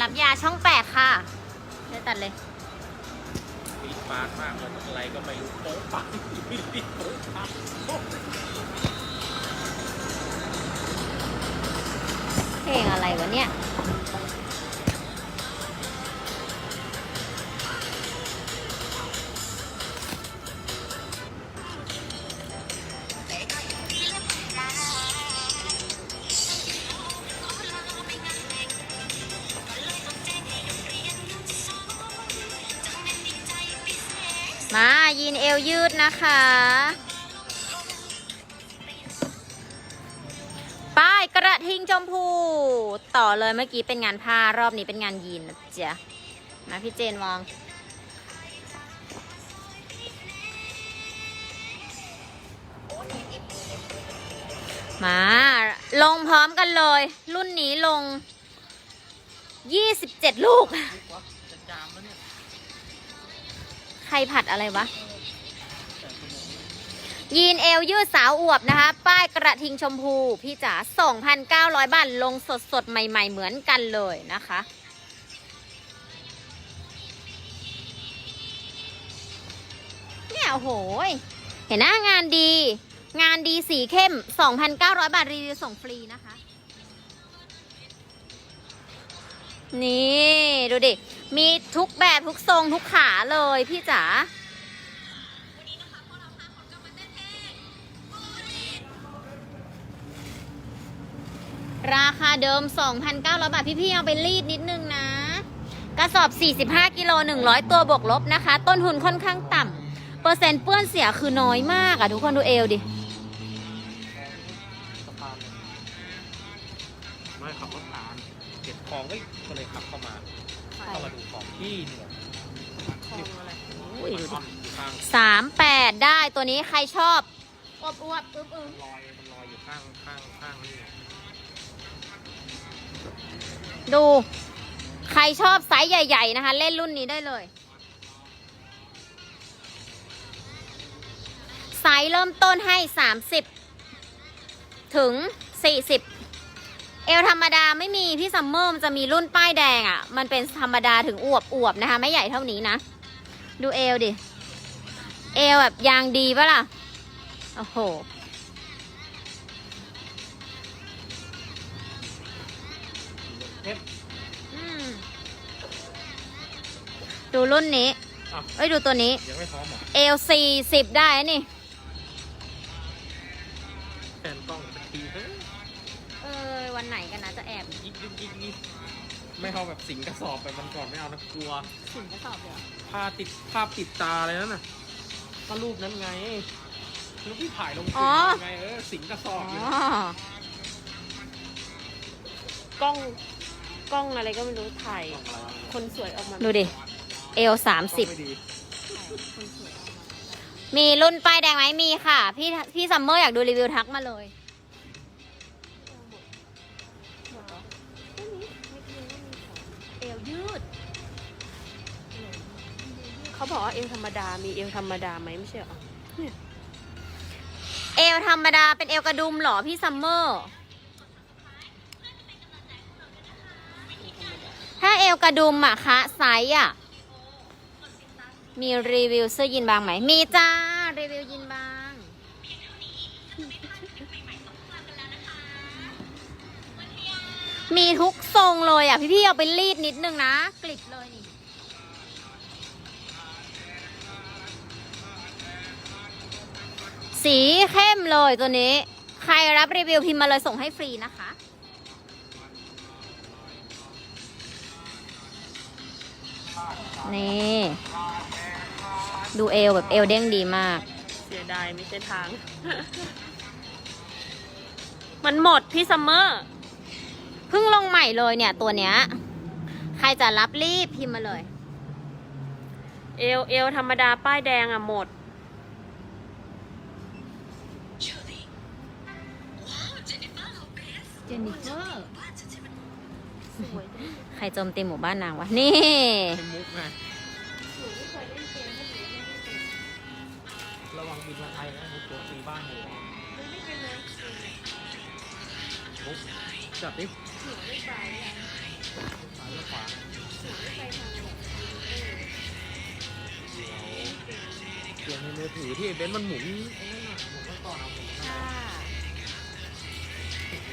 รับยาช่องแปดค่ะ เดี๋ยวตัดเลย ปีดปาดมากเลยอะไรก็ไม่รู้โป๊ะปังปีดโป๊ะปังเพลงอะไรวะเนี่ย ยีนเอวยืดนะคะ ป้ายกระทิงชมพู ต่อเลยเมื่อกี้เป็นงานผ้ารอบนี้เป็นงานยีนนะจ๊ะมาพี่เจนมอง มา ลงพร้อมกันเลย รุ่นนี้ลง 27 ลูก รผัดอะไรวะ ยีนเอวยืดสาวอวบนะคะ ป้ายกระทิงชมพู พี่จ๋า 2,900 บาท ลงสดสดใหม่ ๆ เหมือนกันเลยนะคะ เนี่ยโอ้โห เห็นหน้างานดี งานดีสีเข้ม 2,900 บาท รีวิวส่งฟรีนะคะ นี่ ดูดิ มีทุกแบบทุกทรงทุกขาเลยพี่จ๋าราคาเดิม 2,900 บาท พี่ ๆ เอาไปรีดนิดนึงนะ กระสอบ 45 กิโล 100 ตัวบวกลบนะคะ ต้นทุนค่อนข้างต่ำเปอร์เซ็นต์เปื้อนเสียคือน้อยมากอะทุกคนดูเอวดิานเก็บของก็ก็เลยขับเข้ามาเข้ามาดูของที่เนี่ยอุ้ยดูดิมันอยู่ข้างสามแปดได้ตัวนี้ใครชอบอวบอวบอึ้มอึ้มลอยมันลอยอยู่ข้างข้างข้างนี่ไงดู ใครชอบไซส์ใหญ่ ๆ นะคะ เล่นรุ่นนี้ได้เลย ไซส์เริ่มต้นให้ 30 ถึง 40 เอวธรรมดาไม่มีพี่ซัมเมอร์มันจะมีรุ่นป้ายแดงอะ่ะ มันเป็นธรรมดาถึงอวบอวบๆนะคะ ไม่ใหญ่เท่านี้นะ ดูเอวดิ เอวแบบยางดีปะล่ะ โอ้โหเอ๊ะอืมดูรุ่นนี้อ้าวเอ้ยดูตัวนี้ ยังไม่พร้อมเหรอเอลสี่สิบได้นี่ ยิกยิกยิกยิกไม่เอาแบบสิงกระสอบแบบมันก่อนไม่เอานะกลัวถึงกระสอบเดียวภาพติดภาพติดตาเลยนั่นน่ะก็รูปนั้นไง รูปที่ถ่ายลงกลุ่มไงเออสิงกระสอ๋ออบอยู่กล้องกล้องอะไรก็ไม่รู้ถ่ายคนสวยออกมาดูดิ เอลสามสิบ ไม่ดีมีรุ่นป้ายแดงไหมมีค่ะ พี่พี่ซัมเมอร์อยากดูรีวิวทักมาเลย เขาบอกว่าเอวธรรมดา มีเอวธรรมดาไหมไม่ใช่เหรอเอลธรรมดาเป็นเอลกระดุมหรอพี่ซัมเมอร์ ถ้าเอลกระดุมอะคะไซส์อะมีรีวิวเสื้อยีนบางไหม มีจ้า รีวิวยีนบาง มีทุกทรงเลยอะ พี่ๆเอาไปรีดนิดนึงนะ กลิบเลยนี่ สีเข้มเลยตัวนี้ ใครรับรีวิวพิมพ์มาเลยส่งให้ฟรีนะคะ นี่ ดูเอวแบบเอวเด้งดีมาก เสียดายไม่ใช่ทาง มันหมดพี่ซัมเมอร์เพิ่งลงใหม่เลยเนี่ยตัวเนี้ย ใครจะรับรีบพิมพ์มาเลย เอวเอวธรรมดาป้ายแดงอะหมด ร์ใครโจมตีหมู่บ้านนางวะ นี่ เป็นมุกไงระวังบินมาไทยนะมุกตัวตีบ้านหนูมุกจับดิซ้ายและขวาเปลี่ยนในมือถือที่ไอ้เบนซ์มันหมุนไอ้นั่นน่ะหมุนไว้ก่อนเอาหมุนค่ะ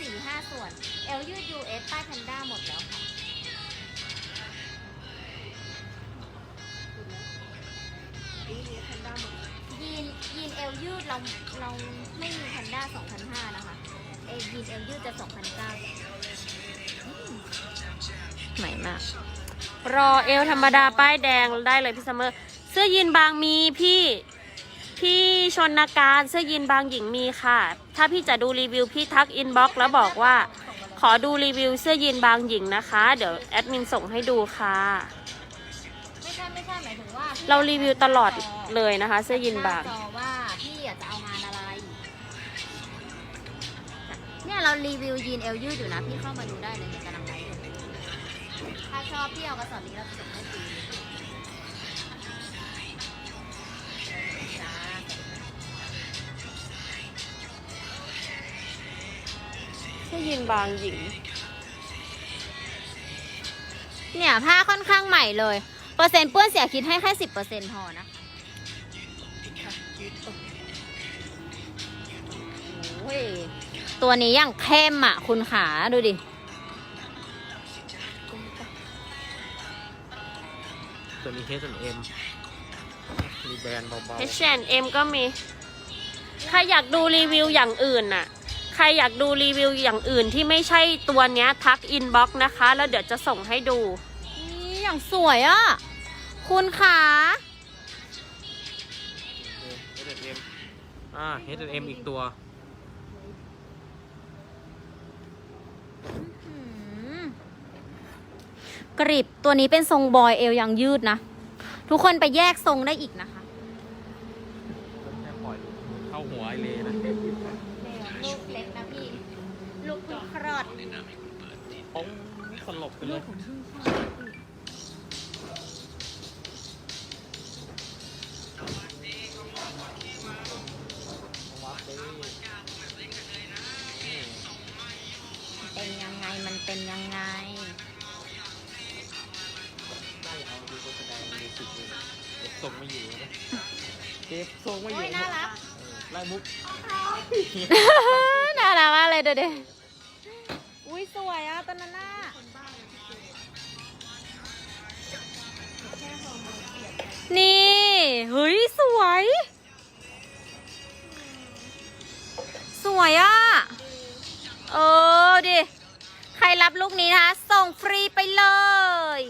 4 5 ส่วน เอลยืด US ป้ายแพนด้าหมดแล้วค่ะยีนยีนเอลยืดเราเราไม่มีแพนด้า2,500 นะคะ เอยีนเอลยืดจะ2,900ใหม่มาก รอเอลธรรมดาป้ายแดงได้เลยพี่ซัมเมอร์ เสื้อยีนบางมีพี่ พี่ชนนาการเสื้อยีนบางหญิงมีค่ะ ถ้าพี่จะดูรีวิวพี่ทักอินบ็อกซ์แล้วบอกว่า ขอดูรีวิวเสื้อยีนบางหญิงนะคะ เดี๋ยวแอดมินส่งให้ดูค่ะ ไม่ใช่ไม่ใช่หมายถึงว่าพี่เรารีวิวตลอดเลยนะคะ เสื้อยีนบางหจอว่าพี่อยากจะเอางานอะไร เนี่ยเรารีวิวยีนเอลยืดอยู่นะ พี่เข้ามาดูได้เลยเนี่ยกำลังไลฟ์อยู่ถ้าชอบพี่เอากระสอบนี้เราจะส่งให้ฟรี สื้อยีนบางหญิง เนี่ยผ้าค่อนข้างใหม่เลย เปอร์เซ็นต์เปื้อนเสียคิดให้แค่สิบเปอร์เซ็นต์พอนะโอ้ยตัวนี้อย่างเข้มอะ คุณขาดูดิตัวนี้ H&M มีแบรนด์เบา H&M ก็มีใครอยากดูรีวิวอย่างอื่นน่ะใค รอยากดูรีวิวอย่างอื่นที่ไม่ใช่ตัวเนี้ยทักอินบ็อกซ์นะคะ แล้วเดี๋ยวจะส่งให้ดู นี่อย่างสวยอะ คุณขาๆ H&M อ่า H&M อีกตัวอืมกริบตัวนี้เป็นทรงบอยเอวยังยืดนะ ทุกคนไปแยกทรงได้อีกนะคะ แค่ปล่อยเข้า หัวไอเลนะลูกเล็กนะพี่ ลูกคุณครอดโอ้สลบไปเลยเป็นยังไงมันเป็นยังไงได้เอาดูตัวแสดงมีสิบเลยเก็บทรงไม่อยู่นะเก็บทรงไม่อยู่โอ้ยน่ารักเออ ไล่มุก น่ารักมากเลยดูดิอุ้ยสวยอะตอนนั้นน่ะนี่เฮ้ยสวย สวยอะ เออดิ ใครรับลูกนี้นะคะ ส่งฟรีไปเลย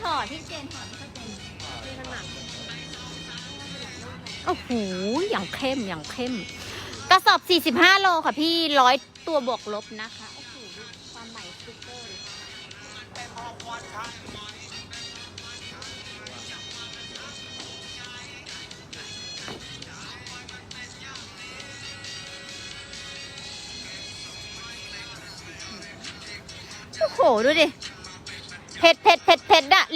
ไม่ค่อยถอดพี่เจนถอดไม่ค่อยเป็นโอ้โห อย่างเข้ม อย่างเข้ม กระสอบ 45 โลค่ะพี่ร้อยตัวบวกลบนะคะ โอ้โห ความใหม่สติ๊กเกอร์โอ้โห ดูดิ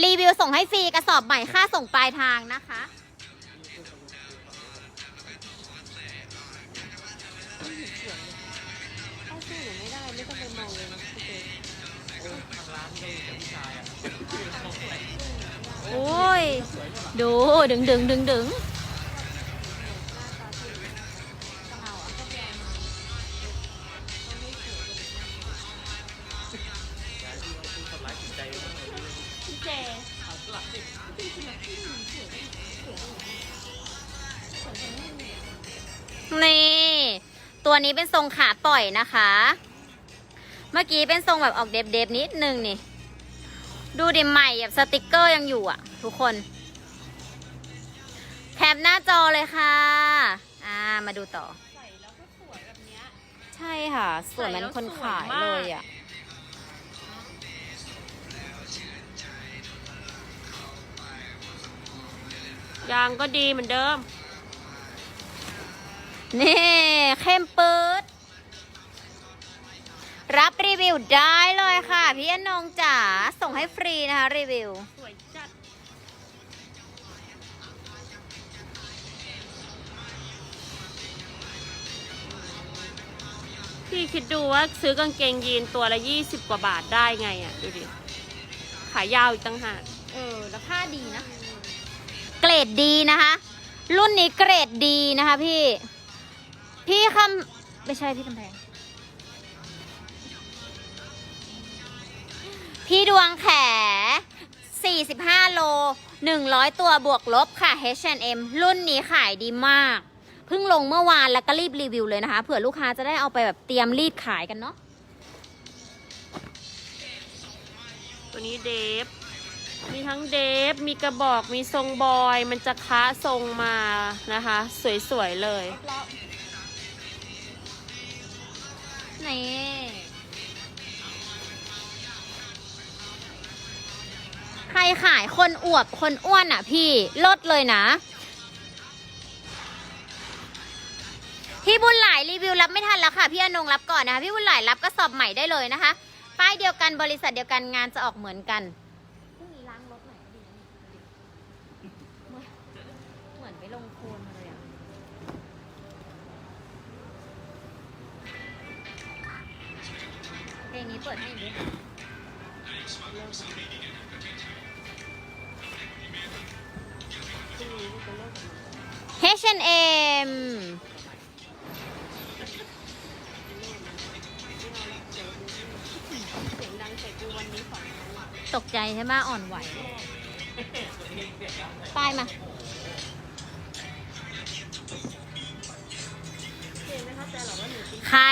รีวิวส่งให้ฟรีกระสอบใหม่ค่าส่งปลายทางนะคะ เข้าสู้หนูไม่ได้ ไม่ต้องไปมองเลยนะพี่เจทางร้านก็มีแต่ผู้ชายอะโอ้ย ดู ดึงดึงดึงดึงย้ ตัวนี้เป็นทรงขาปล่อยนะคะ เมื่อกี้เป็นทรงแบบออกเดบๆนิดนึงนี่ ดูดิใหม่แบบสติกเกอร์ยังอยู่อะ ทุกคน แคปหน้าจอเลยค่ะ อ่ามาดูต่อ ใส่แล้วก็สวยแบบเนี้ย ใช่ค่ะ สวยเหมือนคนขายเลยอะ ยางก็ดีเหมือนเดิม นี่เข้มปื๊ดรับรีวิวได้เลยค่ะ พี่อนงจ๋าส่งให้ฟรีนะคะ รีวิว สวยจัด พี่คิดดูว่าซื้อกางเกงยีนตัวละยี่สิบกว่าบาทได้ไงอะ ดูดิ ขายาวอีกตั้งหากเออ แล้วผ้าดีนะ เกรดดีนะคะ รุ่นนี้เกรดดีนะคะพี่ พี่คำไม่ใช่พี่คำแพง พี่ดวงแข 45 โล 100 ตัวบวกลบค่ะ H&M รุ่นนี้ขายดีมาก เพิ่งลงเมื่อวานแล้วก็รีบรีวิวเลยนะคะ เผื่อลูกค้าจะได้เอาไปแบบเตรียมรีดขายกันเนาะ ตัวนี้เดฟ มีทั้งเดฟ มีกระบอก มีทรงบอย มันจะค้าทรงมานะคะ สวยๆเลย นี่ใครขายคนอวบคนอ้วนอะพี่ลดเลยนะ พี่บุญหลายรีวิวรับไม่ทันแล้วค่ะ พี่อนงรับก่อนนะคะ พี่บุญหลายรับก็สอบใหม่ได้เลยนะคะ ป้ายเดียวกันบริษัทเดียวกันงานจะออกเหมือนกัน งนี้เปิดให้อีกด้วย H&M เสียงดังใส่กูวันนี้สองครั้งอะตกใจใช่ไหมอ่อนไหวป้ายมาใคร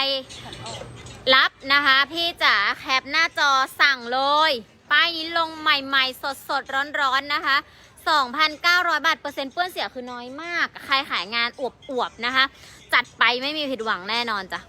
นะคะ พี่จ๋าแคปหน้าจอสั่งเลย ป้ายนี้ลงใหม่ๆ สดๆ ร้อนๆนะคะ 2,900 บาท เปอร์เซ็นต์เปื้อนเสียคือน้อยมาก ใครขายงานอวบๆนะคะ จัดไปไม่มีผิดหวังแน่นอนจ้ะ